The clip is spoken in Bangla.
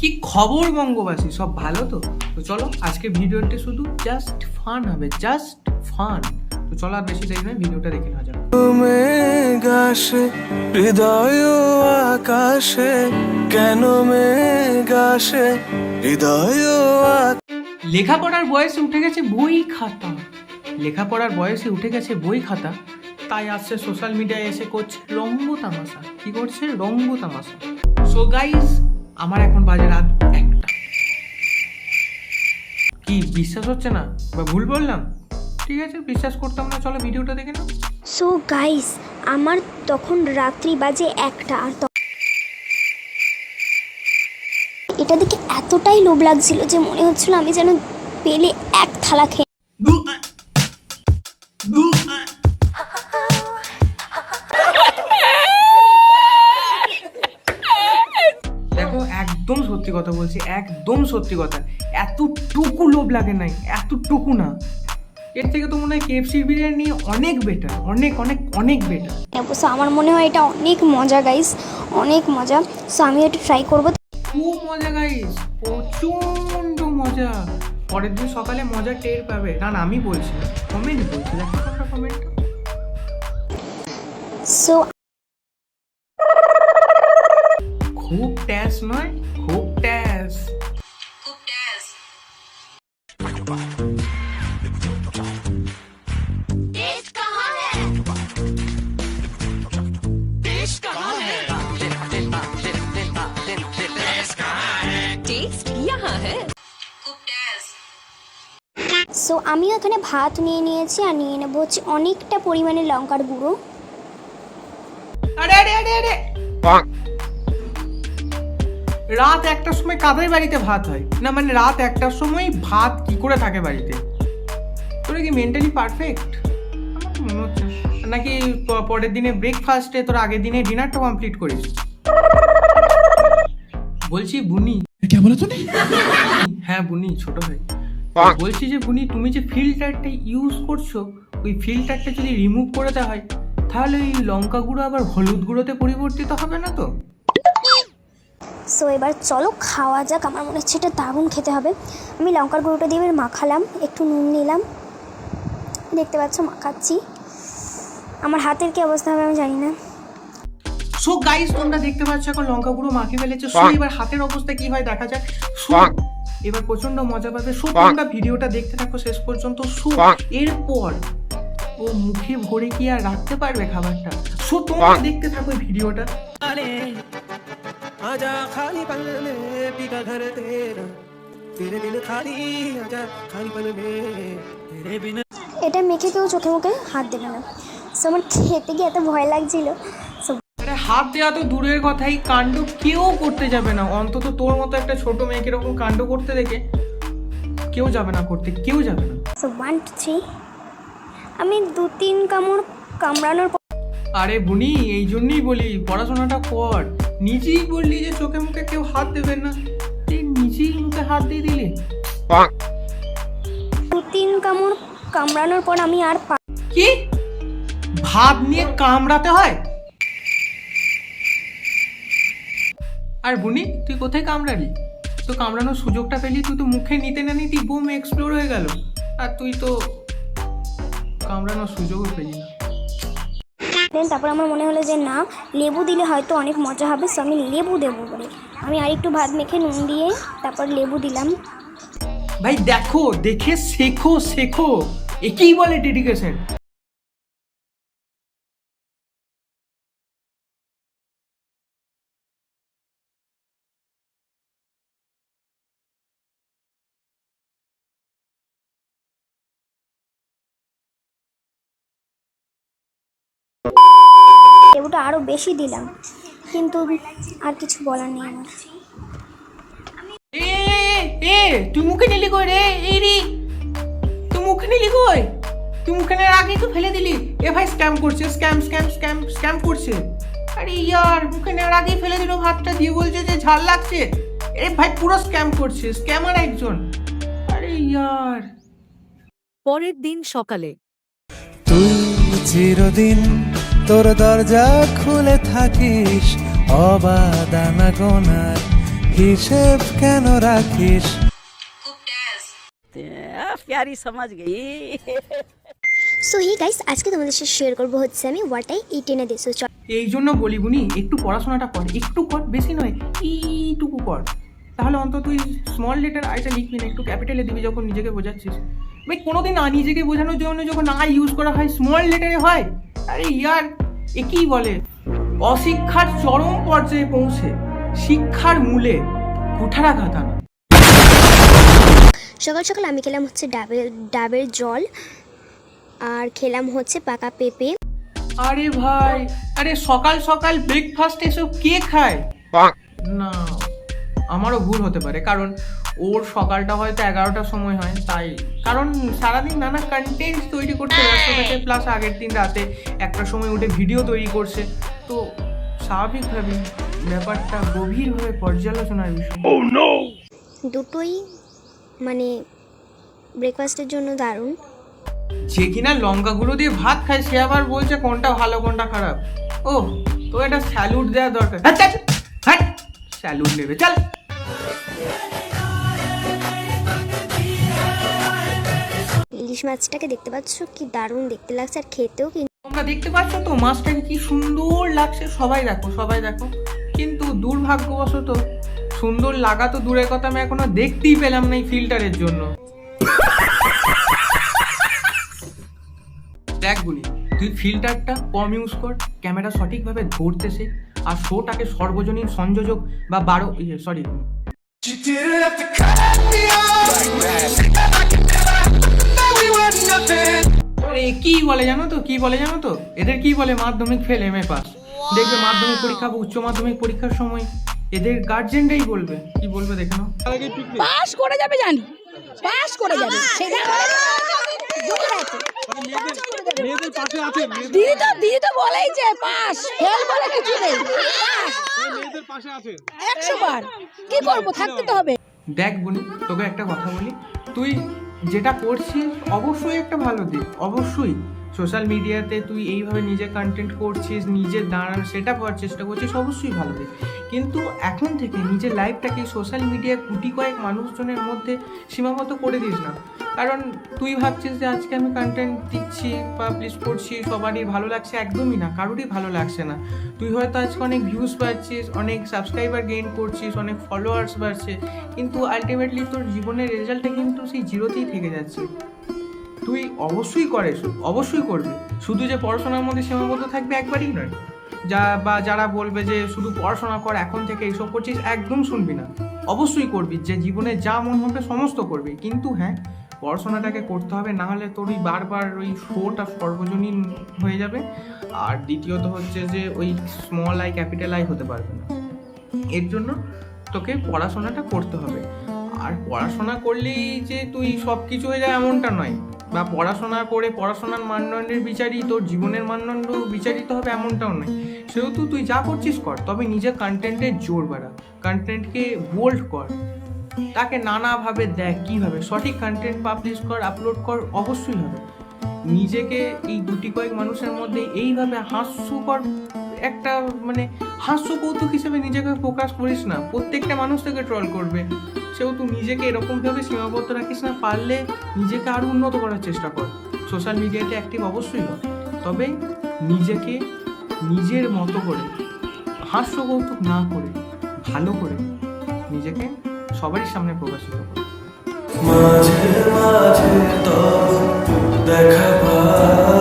কি খবর বঙ্গবাসী? সব ভালো তো? তো চলো আজকে ভিডিওটি শুধু জাস্ট ফান হবে জাস্ট ফান তো চলো আর বেশি দেরি নয় ভিডিওটা দেখে নেওয়া যাক। গাছে হৃদয় আকাশে কেন মেঘাসে হৃদয় লেখাপড়ার বয়সে উঠে গেছে বই খাতা। লেখাপড়ার বয়সে উঠে গেছে বই খাতা তাই আসছে সোশ্যাল মিডিয়ায় এসে করছে রঙ্গ তামাশা। কি করছে? রঙ্গ তামাশা। সো গাইস আমার এখন বাজে রাত একটা। কি বিশ্বাস হচ্ছে না? বা ভুল বললাম? ঠিক আছে বিশ্বাস করতাম না চলো ভিডিওটা দেখে নাও। সো গাইস আমার তখন রাত্রি বাজে একটা আর এটা দেখে এতটাই লোভ লাগছিল যে মনে হচ্ছিল আমি যেন পেলে এক থালা খেয়ে সত্যি কথা বলছি একদম সত্যি কথা। এতটুকু লোভ লাগে নাই এতটুকু না। এর থেকে তো মনে হয় কেএফসির বিরিয়ানি অনেক বেটার অনেক অনেক অনেক বেটার নেব সো আমার মনে হয় এটা অনেক মজা গাইস অনেক মজা। সো আমি এটা ট্রাই করব। খুব মজা গাইস প্রচণ্ড মজা। পরের দিন সকালে মজা টের পাবে। না না আমি বলছি কমেন্ট বলছি। দেখো কমেন্ট সো খুব ট্যাস নয় খুব ট্যাস। খুব ট্যাস সো আমি এখানে ভাত নিয়ে নিয়েছি আর নিয়ে নেব হচ্ছে অনেকটা পরিমাণে লঙ্কার গুঁড়ো। আরে আরে আরে আরে। রাত একটার সময় কাদের বাড়িতে ভাত হয়? না মানে রাত একটার সময় ভাত কি করে থাকে বাড়িতে? তোরা কি মেন্টালি পারফেক্ট আমার তো মনে হচ্ছে নাকি পরের দিনে ব্রেকফাস্টে তোর আগের দিনে ডিনারটা কমপ্লিট করিস। বলছি বুনি। কে বলে তুমি হ্যাঁ বুনি ছোট ভাই। বলছি যে বুনি তুমি যে ফিল্টারটা ইউজ করছ ওই ফিল্টারটা যদি রিমুভ করে দেওয়া হয় তাহলে এই লঙ্কা গুঁড়ো আবার হলুদ গুঁড়োতে পরিবর্তিত হবে না তো? সো এবার চলো খাওয়া যাক। আমার মনে হচ্ছে এটা দারুণ খেতে হবে। আমি লঙ্কার গুঁড়োটা দিয়ে এবার মাখালাম। একটু নুন নিলাম। দেখতে পাচ্ছ মাখাচ্ছি। আমার হাতের কি অবস্থা হবে আমি জানি না। সো গাইস তোমরা দেখতে পাচ্ছ এখন লঙ্কা গুঁড়ো মাখি ফেলেছে। সো এবার হাতের অবস্থা কি হয় দেখা যাক। সো এবার প্রচণ্ড মজা পাবে। সো তোমরা ভিডিওটা দেখতে থাকো শেষ পর্যন্ত। সো এরপর ও মুখে ভরে কি আর রাখতে পারবে খাবারটা? সো তোমরা দেখতে থাকো ভিডিওটা। आजा खाली पल में पीका घर तेरा तेरे बिन खाली आजा खाली पल में तेरे बिन এটা মেখে কেউ চোখে মুখে হাত দেবে না সো আমার খেতে গিয়ে এত ভয় লাগছিল সো আরে হাত দেওয়া তো দূরের কথাই কাণ্ড কেউ করতে যাবে না অন্তত তোর মতো একটা ছোট মেয়েকে এরকম কাণ্ড করতে দেখে কেউ যাবে না করতে কেউ যাবে না সো ওয়ান টু থ্রি আমি দু তিন কামড় কামড়ানোর পর আরে বুনি এই জন্যই বলি পড়াশোনাটা কর নিজেই বললি যে চোখে মুখে কেউ হাত দেবে না। তুই নিজেই মুখে হাত দিয়ে দিলি। দু তিন কামড় কামড়ানোর পর আমি আর পা- কি? ভাত নিয়ে কামড়াতে হয়? আর বুনি তুই কোথায় কামড়ালি? তো কামড়ানোর সুযোগটা পেলি তুই তো মুখে নিতে না নিতেই বুম এক্সপ্লোর হয়ে গেল। আর তুই তো কামড়ানোর সুযোগও পেলি না। দেন তারপর আমার মনে হলো যে না, লেবু দিলে হয়তো অনেক মজা হবে সো আমি লেবু দেবো বলে। আমি আর একটু ভাত মেখে নুন দিয়ে তারপর লেবু দিলাম। ভাই দেখো, দেখে শেখো শেখো। একেই বলে ডেডিকেশন লেবুটা আরও বেশি দিলাম। কিন্তু আর কিছু বলার নেই আমার। এ এ তুই মুখে নিলি কই রে? এই রে। তুই মুখে নিলি কই? তুই মুখে নেওয়ার আগেই তো ফেলে দিলি। এ ভাই স্ক্যাম করছে স্ক্যাম স্ক্যাম স্ক্যাম স্ক্যাম করছে। আরে ইয়ার মুখে নেওয়ার আগেই ফেলে দিল ভাতটা দিয়ে বলছে যে ঝাল লাগছে। এ ভাই পুরো স্ক্যাম করছে স্ক্যামার একজন। আরে ইয়ার। পরের দিন সকালে। তুই চিরদিন তোর দরজা খুলে থাকিস অবাদানা গোনার হিসেব কেন রাখিস? প্যারি সমাজ গেই সো হে গাইস আজকে তোমাদের সাথে শেয়ার করব হচ্ছে আমি ওয়াটাই এই টেনে দিয়ে সো এই জন্য বলি গুনি একটু পড়াশোনাটা কর একটু কর বেশি নয় এইটুকু কর। তাহলে অন্তত তুই স্মল লেটার আইটা লিখবি না একটু ক্যাপিটালে দিবি যখন নিজেকে বোঝাচ্ছিস। ভাই কোনোদিন না নিজেকে বোঝানোর জন্য যখন না ইউজ করা হয় স্মল লেটারে হয়। আরে ইয়ার এ কি বলে? অশিক্ষার চরম পর্যায়ে পৌঁছে শিক্ষার মূলে কুঠারাঘাত আনা। সকাল সকাল আমি খেলাম হচ্ছে ডাবের ডাবের জল আর খেলাম হচ্ছে পাকা পেঁপে। আরে ভাই আরে সকাল সকাল ব্রেকফাস্ট এসব কে খায়? না আমারও ভুল হতে পারে কারণ ওর সকালটা হয়তো এগারোটার সময় হয় তাই। কারণ সারাদিন নানা কন্টেন্ট তৈরি করতে ব্যস্ত থাকে প্লাস আগের দিন রাতে একটা সময় উঠে ভিডিও তৈরি করছে। তো স্বাভাবিকভাবেই ব্যাপারটা গভীরভাবে পর্যালোচনার বিষয়। দুটোই মানে ব্রেকফাস্টের জন্য দারুণ। যে কিনা লঙ্কা লঙ্কাগুলো দিয়ে ভাত খায় সে আবার বলছে কোনটা ভালো কোনটা খারাপ। ও তো এটা স্যালুট দেওয়া দরকার। হ্যাঁ স্যালুট নেবে চল। ইলিশ মাছটাকে দেখতে পাচ্ছ? কি দারুণ দেখতে লাগছে আর খেতেও কিন্তু তোমরা দেখতে পাচ্ছ তো মাছটাকে কি সুন্দর লাগছে। সবাই দেখো সবাই দেখো। কিন্তু দুর্ভাগ্যবশত সুন্দর লাগা তো দূরের কথা আমি এখনও দেখতেই পেলাম না এই ফিল্টারের জন্য। দেখ গুলি তুই ফিল্টারটা কম ইউজ কর, ক্যামেরা সঠিকভাবে ধরতে আর শোটাকে সর্বজনীন সংযোজক বা বারো সরি আরে কি বলে জানো তো? কি বলে জানো তো? এদের কি বলে? মাধ্যমিক ফেল এম এ পাস দেখবে মাধ্যমিক পরীক্ষা বা উচ্চ মাধ্যমিক পরীক্ষার সময় এদের গার্জেনরাই বলবে। কি বলবে দেখে নাও। পাস করে যাবে জানি। পাস করে যাবে। দিদি তো দিদি তো বলেই যে পাস ফেল বলে কিছু নেই। একশো বার। কি করব? থাকতে তো হবে। দেখ বলি তোকে একটা কথা বলি। তুই যেটা করছি অবশ্যই একটা ভালো দিক অবশ্যই। সোশ্যাল মিডিয়াতে তুই এইভাবে নিজে কন্টেন্ট করছিস, নিজে দাঁড়ান সেটা করার চেষ্টা করছিস, অবশ্যই ভালো দিক। কিন্তু এখন থেকে নিজের লাইফটাকে সোশ্যাল মিডিয়ায় গুটি কয়েক মানুষজনের মধ্যে সীমাবদ্ধ করে দিস না। কারণ তুই ভাবছিস যে আজকে আমি কন্টেন্ট দিচ্ছি পাবলিশ করছি, সবারই ভালো লাগছে, একদমই না, কারোরই ভালো লাগছে না। তুই হয়তো আজকে অনেক ভিউজ পাচ্ছিস অনেক সাবস্ক্রাইবার গেইন করছিস, অনেক ফলোয়ার্স বাড়ছে, কিন্তু আলটিমেটলি তোর জীবনের রেজাল্টটা কিন্তু সেই জিরোতেই থেকে যাচ্ছে। তুই অবশ্যই করে অবশ্যই করবি। শুধু যে পড়াশোনার মধ্যে সীমাবদ্ধ থাকবে একবারই নয়। যা বা যারা বলবে যে শুধু পড়াশোনা কর, এখন থেকে এইসব করছিস, একদম শুনবি না। অবশ্যই করবি, যে জীবনে যা মন হবে সমস্ত করবি। কিন্তু হ্যাঁ পড়াশোনাটাকে করতে হবে, না হলে তোর ওই বারবার ওই শোটা সর্বজনীন হয়ে যাবে। আর দ্বিতীয়ত হচ্ছে যে ওই স্মল আই ক্যাপিটাল আই হতে পারবে না। এর জন্য তোকে পড়াশোনাটা করতে হবে। আর পড়াশোনা করলেই যে তুই সব কিছু হয়ে যায় এমনটা নয়। বা পড়াশোনা করে পড়াশোনার মানদণ্ডের বিচারই তোর জীবনের মানদণ্ড বিচারিত হবে এমনটাও নয়। সেহেতু তুই যা করছিস কর, তবে নিজের কন্টেন্টের জোর বাড়া। কন্টেন্টকে বোল্ড কর। তাকে নানাভাবে দেখ কীভাবে সঠিক কন্টেন্ট পাবলিশ কর আপলোড কর, অবশ্যই হবে। নিজেকে এই দুটি কয়েক মানুষের মধ্যে এইভাবে হাস্যকর একটা মানে হাস্য কৌতুক হিসেবে নিজেকে প্রকাশ করিস না। প্রত্যেকটা মানুষ থেকে ট্রল করবে। সেহেতু নিজেকে এরকমভাবে সীমাবদ্ধ রাখিস না, পারলে নিজেকে আরও উন্নত করার চেষ্টা কর। সোশ্যাল মিডিয়াতে অ্যাক্টিভ অবশ্যই হয় তবে নিজেকে নিজের মতো করে হাস্য কৌতুক না করে, ভালো করে নিজেকে সবারই সামনে প্রকাশিত করে। মাঝে মাঝে তো দেখা পায়